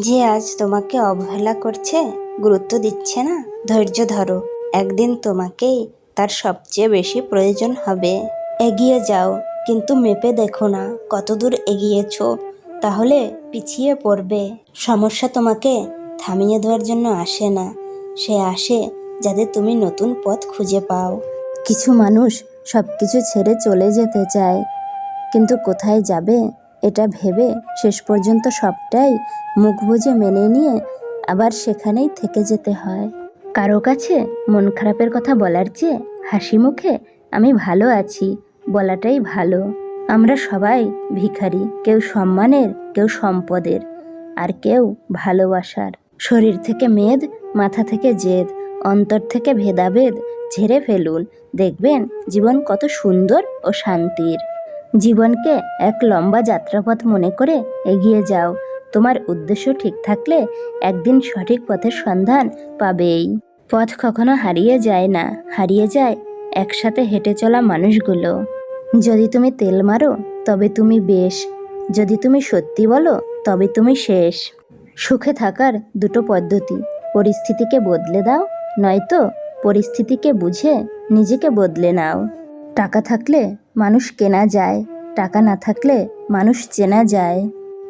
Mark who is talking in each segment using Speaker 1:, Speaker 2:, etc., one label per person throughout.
Speaker 1: যে আজ তোমাকে অবহেলা করছে, গুরুত্ব দিচ্ছে না? ধৈর্য ধরো। একদিন তোমাকেই তার সবচেয়ে বেশি প্রয়োজন হবে। এগিয়ে যাও, কিন্তু মেপে দেখো না। কতদূর এগিয়েছো, তাহলে পিছিয়ে পড়বে। সমস্যা তোমাকে থামিয়ে দেওয়ার জন্য আসে না। সে আসে যাতে তুমি নতুন পথ খুঁজে পাও। কিছু মানুষ সব কিছু ছেড়ে চলে যেতে চায়, কিন্তু কোথায় যাবে? এটা ভেবে শেষ পর্যন্ত সবটাই মুখ বুজে মেনে নিয়ে আবার সেখানেই থেকে যেতে হয়। কারও কাছে মন খারাপের কথা বলার চেয়ে হাসি মুখে আমি ভালো আছি, বলাটাই ভালো। আমরা সবাই ভিখারি, কেউ সম্মানের, কেউ সম্পদের, আর কেউ ভালোবাসার। শরীর থেকে মেদ, মাথা থেকে জেদ, অন্তর থেকে ভেদাভেদ ঝেড়ে ফেলুন। দেখবেন জীবন কত সুন্দর ও শান্তির। জীবনকে এক লম্বা যাত্রাপথ মনে করে এগিয়ে যাও। তোমার উদ্দেশ্য ঠিক থাকলে একদিন সঠিক পথের সন্ধান পাবেই। পথ কখনো হারিয়ে যায় না। হারিয়ে যায় একসাথে হেঁটে চলা মানুষগুলো। যদি তুমি তেল মারো, তবে তুমি বেশ। যদি তুমি সত্যি বলো, তবে তুমি শেষ। সুখে থাকার দুটো পদ্ধতি। পরিস্থিতিকে বদলে দাও, নয়তো পরিস্থিতিকে বুঝে নিজেকে বদলে নাও। টাকা থাকলে মানুষ কেনা যায়। টাকা না থাকলে মানুষ চেনা যায়।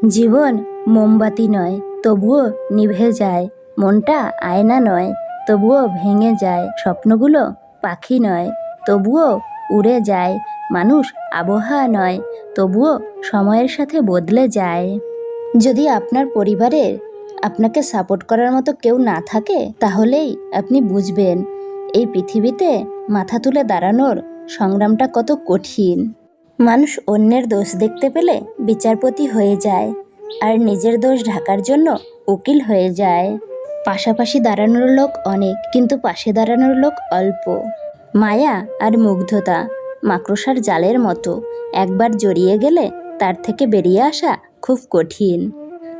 Speaker 1: জীবন মোমবাতি নয়, তবুও নিভে যায়। মনটা আয়না নয়, তবুও ভেঙে যায়। স্বপ্নগুলো পাখি নয়, তবুও উড়ে যায়। মানুষ আবহাওয়া নয়, তবুও সময়ের সাথে বদলে যায়। যদি আপনার পরিবারের আপনাকে সাপোর্ট করার মতো কেউ না থাকে, তাহলেই আপনি বুঝবেন, এই পৃথিবীতে মাথা তুলে দাঁড়ানোর সংগ্রামটা কত কঠিন। মানুষ অন্যের দোষ দেখতে পেলে বিচারপতি হয়ে যায়, আর নিজের দোষ ঢাকার জন্য উকিল হয়ে যায়। পাশাপাশি দাঁড়ানোর লোক অনেক, কিন্তু পাশে দাঁড়ানোর লোক অল্প। মায়া আর মুগ্ধতা মাকড়সার জালের মতো, একবার জড়িয়ে গেলে তার থেকে বেরিয়ে আসা খুব কঠিন।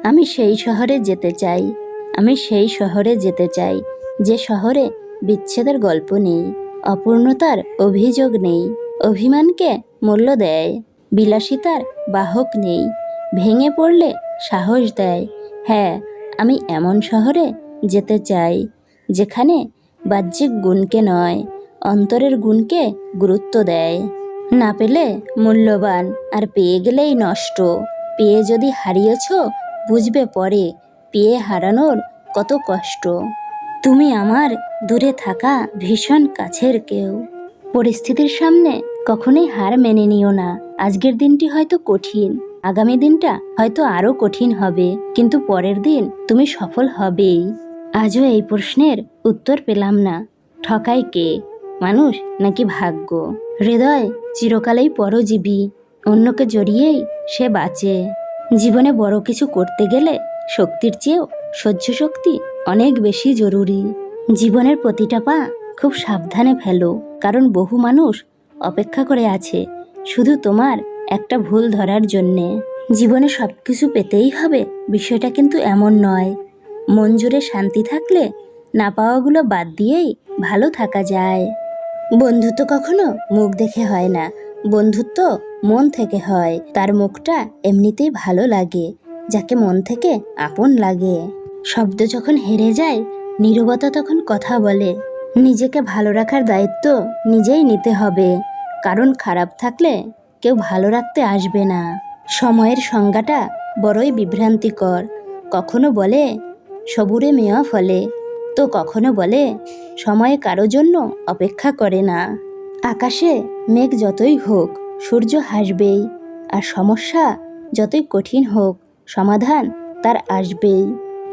Speaker 1: আমি সেই শহরে যেতে চাই, আমি সেই শহরে যেতে চাই, যে শহরে বিচ্ছেদের গল্প নেই। অপূর্ণতার অভিযোগ নেই। অভিমানকে মূল্য দেয়, বিলাসিতার বাহক নেই। ভেঙে পড়লে সাহস দেয়। হ্যাঁ আমি এমন শহরে যেতে চাই, যেখানে বাহ্যিক গুণকে নয়, অন্তরের গুণকে গুরুত্ব দেয়। না পেলে মূল্যবান আর পেয়ে গেলেই নষ্ট। পেয়ে যদি হারিয়েছ, বুঝবে পরে, পেয়ে হারানোর কত কষ্ট। তুমি আমার দূরে থাকা ভীষণ কাছের কেউ। পরিস্থিতির সামনে কখনোই হার মেনে নিও না। আজকের দিনটি হয়তো কঠিন, আগামী দিনটা হয়তো আরও কঠিন হবে, কিন্তু পরের দিন তুমি সফল হবেই। আজও এই প্রশ্নের উত্তর পেলাম না। ঠকাই কে? মানুষ নাকি ভাগ্য? হৃদয় চিরকালেই পরজীবী, অন্যকে জড়িয়েই সে বাঁচে। জীবনে বড় কিছু করতে গেলে শক্তির চেয়েও সহ্য শক্তি অনেক বেশি জরুরি। জীবনের প্রতিটা পা খুব সাবধানে ফেলো, কারণ বহু মানুষ অপেক্ষা করে আছে শুধু তোমার একটা ভুল ধরার জন্যে। জীবনে সব কিছু পেতেই হবে, বিষয়টা কিন্তু এমন নয়। মন জুড়ে শান্তি থাকলে না পাওয়াগুলো বাদ দিয়েই ভালো থাকা যায়। বন্ধুত্ব কখনো মুখ দেখে হয় না, বন্ধুত্ব মন থেকে হয়, তার মুখটা এমনিতেই ভালো লাগে। যাকে মন থেকে আপন লাগে। শব্দ যখন হেরে যায়, নীরবতা তখন কথা বলে। নিজেকে ভালো রাখার দায়িত্ব নিজেই নিতে হবে। কারণ খারাপ থাকলে কেউ ভালো রাখতে আসবে না। সময়ের সংজ্ঞাটা বড়ই বিভ্রান্তিকর। কখনো বলে, সবুরে মেয়া ফলে। তো কখনো বলে, সময় কারও জন্য অপেক্ষা করে না। আকাশে মেঘ যতই হোক, সূর্য হাসবেই। আর সমস্যা যতই কঠিন হোক সমাধান তার আসবেই।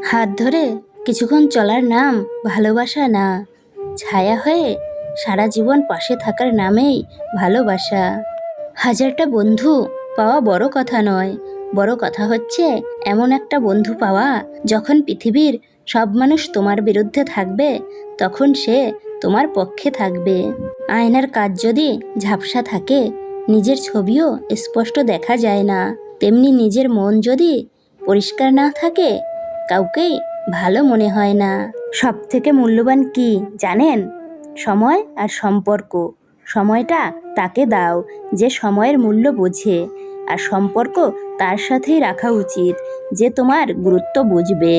Speaker 1: হাত ধরে কিছুক্ষণ চলার নাম ভালোবাসা না। ছায়া হয়ে সারা জীবন পাশে থাকার নামেই ভালোবাসা। হাজারটা বন্ধু পাওয়া বড় কথা নয়। বড় কথা হচ্ছে, এমন একটা বন্ধু পাওয়া যখন পৃথিবীর সব মানুষ তোমার বিরুদ্ধে থাকবে, তখন সে তোমার পক্ষে থাকবে। আয়নার কাজ যদি ঝাপসা থাকে, নিজের ছবিও স্পষ্ট দেখা যায় না। তেমনি নিজের মন যদি পরিষ্কার না থাকে, কাউকেই ভালো মনে হয় না। সব থেকে মূল্যবান কি জানেন? সময় আর সম্পর্ক। সময়টা তাকে দাও যে সময়ের মূল্য বোঝে, আর সম্পর্ক তার সাথেই রাখা উচিত যে তোমার গুরুত্ব বুঝবে।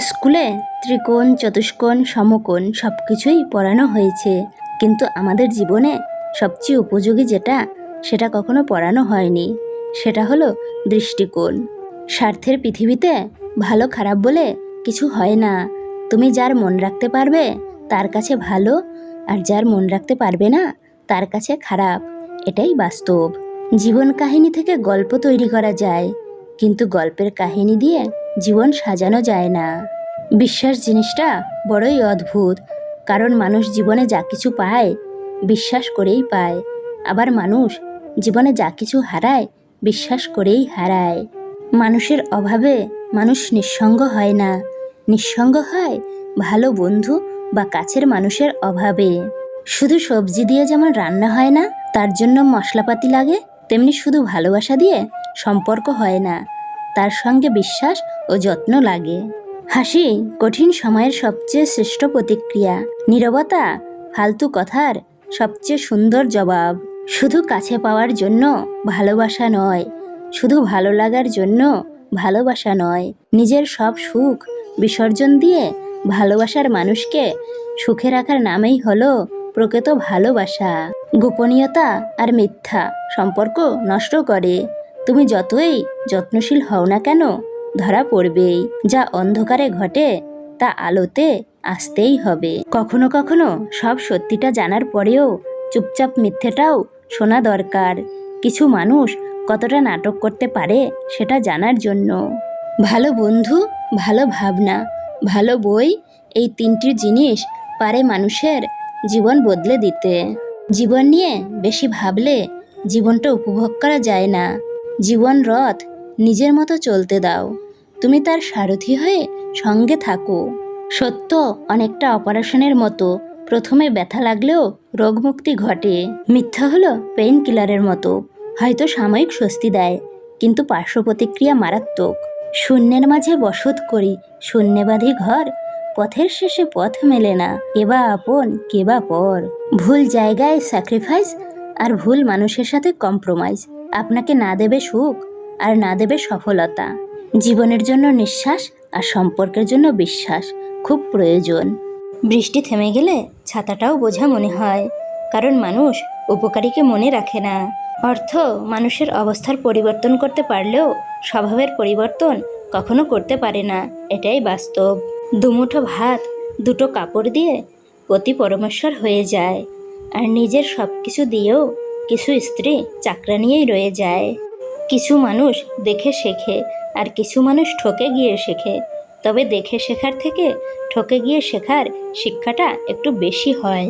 Speaker 1: স্কুলে ত্রিকোণ, চতুষ্কোণ, সমকোণ সব কিছুই পড়ানো হয়েছে, কিন্তু আমাদের জীবনে সবচেয়ে উপযোগী যেটা, সেটা কখনো পড়ানো হয়নি। সেটা হলো দৃষ্টিকোণ। স্বার্থের পৃথিবীতে ভালো খারাপ বলে কিছু হয় না। তুমি যার মন রাখতে পারবে, তার কাছে ভালো, আর যার মন রাখতে পারবে না, তার কাছে খারাপ। এটাই বাস্তব। জীবন কাহিনী থেকে গল্প তৈরি করা যায়, কিন্তু গল্পের কাহিনী দিয়ে জীবন সাজানো যায় না। বিশ্বাস জিনিসটা বড়ই অদ্ভুত, কারণ মানুষ জীবনে যা কিছু পায়, বিশ্বাস করেই পায়। আবার মানুষ জীবনে যা কিছু হারায় বিশ্বাস করেই হারায়। মানুষের অভাবে মানুষ নিঃসঙ্গ হয় না। নিঃসঙ্গ হয় ভালো বন্ধু বা কাছের মানুষের অভাবে। শুধু সবজি দিয়ে যেমন রান্না হয় না, তার জন্য মশলাপাতি লাগে, তেমনি শুধু ভালোবাসা দিয়ে সম্পর্ক হয় না। তার সঙ্গে বিশ্বাস ও যত্ন লাগে। হাসি কঠিন সময়ের সবচেয়ে শ্রেষ্ঠ প্রতিক্রিয়া। নীরবতা ফালতু কথার সবচেয়ে সুন্দর জবাব। শুধু কাছে পাওয়ার জন্য ভালোবাসা নয়, শুধু ভালো লাগার জন্য ভালোবাসা নয়। নিজের সব সুখ বিসর্জন দিয়ে ভালোবাসার মানুষকে সুখে রাখার নামেই হলো প্রকৃত ভালোবাসা। গোপনীয়তা আর মিথ্যা সম্পর্ক নষ্ট করে। তুমি যতই যত্নশীল হও না কেন, ধরা পড়বেই। যা অন্ধকারে ঘটে, তা আলোতে আসতেই হবে। কখনো কখনো সব সত্যিটা জানার পরেও চুপচাপ মিথ্যেটাও শোনা দরকার। কিছু মানুষ কতটা নাটক করতে পারে সেটা জানার জন্য। ভালো বন্ধু, ভালো ভাবনা, ভালো বই, এই তিনটি জিনিস পারে মানুষের জীবন বদলে দিতে। জীবন নিয়ে বেশি ভাবলে জীবনটা উপভোগ করা যায় না। জীবন রথ নিজের মতো চলতে দাও। তুমি তার সারথি হয়ে সঙ্গে থাকো। সত্য অনেকটা অপারেশনের মতো প্রথমে ব্যথা লাগলেও রোগমুক্তি ঘটে। মিথ্যা হলো পেইন কিলারের মতো। হয়তো সাময়িক স্বস্তি দেয়, কিন্তু পার্শ্ব প্রতিক্রিয়া মারাত্মক। শূন্যের মাঝে বসত করি, শূন্যে বাঁধি ঘর, পথের শেষে পথ মেলে না কেবা আপন কেবা পর। ভুল জায়গায় স্যাক্রিফাইস আর ভুল মানুষের সাথে কম্প্রোমাইজ আপনাকে না দেবে সুখ আর না দেবে সফলতা। জীবনের জন্য নিঃশ্বাস আর সম্পর্কের জন্য বিশ্বাস, খুব প্রয়োজন। বৃষ্টি থেমে গেলে ছাতাটাও বোঝা মনে হয়, কারণ মানুষ উপকারীকে মনে রাখে না। অর্থ, মানুষের অবস্থার পরিবর্তন করতে পারলেও স্বভাবের পরিবর্তন কখনো করতে পারে না, এটাই বাস্তব। দুমুঠো ভাত, দুটো কাপড় দিয়ে পতি পরমেশ্বর হয়ে যায়, আর নিজের সব কিছু দিয়েও কিছু স্ত্রী চাকরা নিয়েই রয়ে যায়। কিছু মানুষ দেখে শেখে, আর কিছু মানুষ ঠকে গিয়ে শেখে। তবে দেখে শেখার থেকে ঠকে গিয়ে শেখার শিক্ষাটা একটু বেশি হয়।